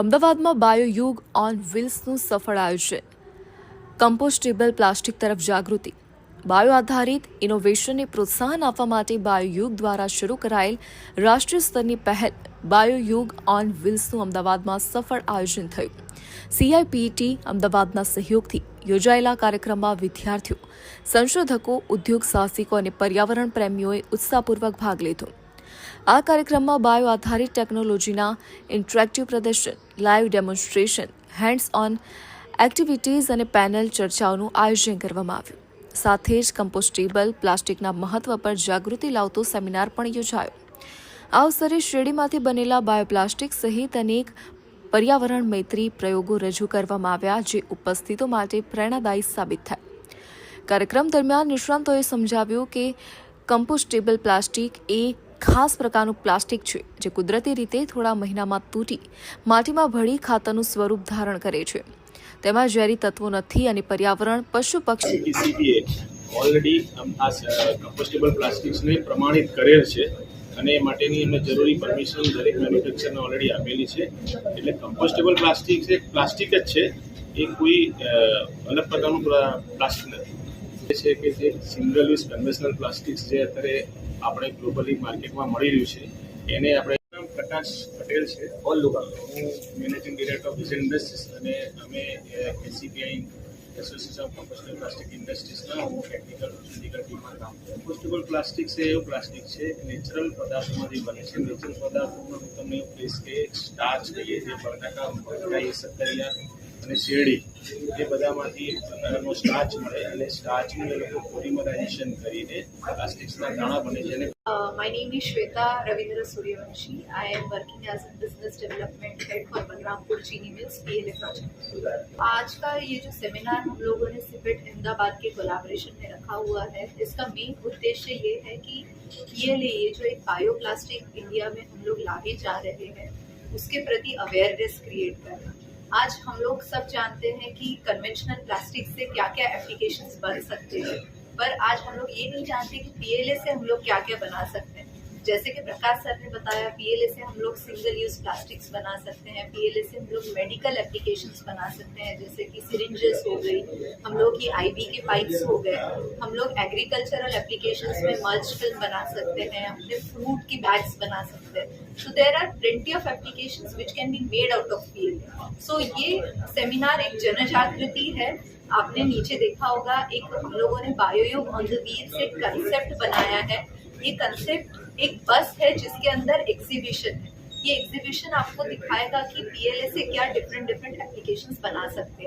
અમદાવાદમાં બાયોયુગ ઓન વ્હીલ્સનું સફળ આયોજન. કમ્પોસ્ટેબલ પ્લાસ્ટિક તરફ જાગૃતિ. બાયો આધારિત ઇનોવેશનને પ્રોત્સાહન આપવા માટે બાયોયુગ દ્વારા શરૂ કરાયેલ રાષ્ટ્રીય સ્તરની પહેલ બાયોયુગ ઓન વ્હીલ્સનું અમદાવાદમાં સફળ આયોજન થયું. સીઆઈપીટી અમદાવાદના સહયોગથી યોજાયેલા કાર્યક્રમમાં વિદ્યાર્થીઓ, સંશોધકો ઉદ્યોગ સાહસિકો અને પર્યાવરણ પ્રેમીઓએ ઉત્સાહપૂર્વક ભાગ લીધો. આ કાર્યક્રમમાં બાયો આધારિત ટેકનોલોજીના ઇન્ટરેક્ટિવ પ્રદર્શન live demonstration hands on activities અને પેનલ ચર્ચાઓનું આયોજન કરવામાં આવ્યું. સાથે જ કમ્પોસ્ટેબલ પ્લાસ્ટિકના મહત્વ પર જાગૃતિ લાવતો સેમિનાર પણ યોજાયો. આ અવસરે શેરડીમાંથી બનેલા બાયોપ્લાસ્ટિક સહિત અનેક પર્યાવરણ મૈત્રી પ્રયોગો રજૂ કરવામાં આવ્યા જે ઉપસ્થિતો માટે પ્રેરણાદાયી સાબિત થાય. કાર્યક્રમ દરમિયાન નિષ્ણાંતોએ સમજાવ્યું કે કમ્પોસ્ટેબલ પ્લાસ્ટિક એ ખાસ પ્રકારનું પ્લાસ્ટિક છે, જે કુદરતી રીતે થોડા મહિનામાં તૂટી માટીમાં ભળી ખાતરનું સ્વરૂપ ધારણ કરે છે. તેમાં ઝેરી તત્વો નથી અને પર્યાવરણ, પશુ પક્ષી ઓલરેડી આ કમ્પોસ્ટેબલ પ્લાસ્ટિક્સને પ્રમાણિત કરેલ છે અને એ માટેની એમને જરૂરી પરમિશન દરેક મેન્યુફેક્ચરને ઓલરેડી આપેલી છે. એટલે કમ્પોસ્ટેબલ પ્લાસ્ટિક એક પ્લાસ્ટિક જ છે, એ કોઈ અલગ પ્રકારનું પ્લાસ્ટિક નથી. છે કે જે સિંગલ યુઝ કન્વેશનલ પ્લાસ્ટિક્સ જે અત્યારે આપણે ગ્લોબલી માર્કેટમાં મળી રહ્યું છે. એને આપણે પ્રકાશ પટેલ છે. ઓલ લુકા હું managing director of Vision Industries અને અમે ACPI association of compostable plastic ઇન્ડસ્ટ્રીઝના હું ટેકનિકલ ફિઝિકલ ટીમમાં કામ કરું. કમ્પોસ્ટેબલ પ્લાસ્ટિક છે એવું પ્લાસ્ટિક છે. નેચરલ પદાર્થોમાંથી બને છે. નેચરલ પદાર્થોમાં હું તમને એવું કહીશ કે સ્ટાર્ચ કહીએ જે બટાકા મકાઈ સક્કરિયા અને શેરડી એ બધામાંથી નો સ્ટાર્ચ મળે અને સ્ટાર્ચનું એ લોકો પોલિમરાઇઝેશન કરીને પ્લાસ્ટિક્સના દાણા બને છે અને Uh, my name is Shweta Ravindra Suryavanshi. I am working as a business development head for Balrampur Chini Mills PLA project. आज का ये जो सेमिनार हम लोगों ने सिपेट अहमदाबाद के कोलाबोरेशन में रखा हुआ है इसका मेन उद्देश्य ये है कि PLA ये जो एक बायो प्लास्टिक इंडिया में हम लोग लाए जा रहे हैं उसके प्रति अवेयरनेस क्रिएट करना आज हम लोग सब जानते हैं कि कन्वेंशनल प्लास्टिक से क्या क्या एप्लीकेशंस बन सकते हैं पर आज हम लोग ये नहीं जानते कि पीएलए से हम लोग क्या क्या बना सकते हैं जैसे कि प्रकाश सर ने बताया पीएलए से हम लोग सिंगल यूज़ प्लास्टिक्स बना सकते हैं पीएलए से हम लोग मेडिकल एप्लीकेशंस बना सकते हैं, जैसे कि सिरिंजेस हो गई, हम लोग की आईबी के पाइप्स हो गए, हम लोग एग्रीकल्चरल एप्लीकेशंस में मर्ज फ़िल्म बना सकते हैं, अपने फ्रूट की बैग्स बना सकते हैं। So there are plenty of applications which can be made out of PLA so ये सेमिनार एक जन जागृति है आपने नीचे देखा होगा, एक हम लोगों ने बायोयुग ऑन द व्हील से कंसेप्ट बनाया है। ये कंसेप्ट एक बस है जिसके अंदर एग्जीबिशन है। ये एग्जीबिशन आपको दिखाएगा कि पीएलए से क्या डिफरेंट डिफरेंट एप्लीकेशन बना सकते हैं।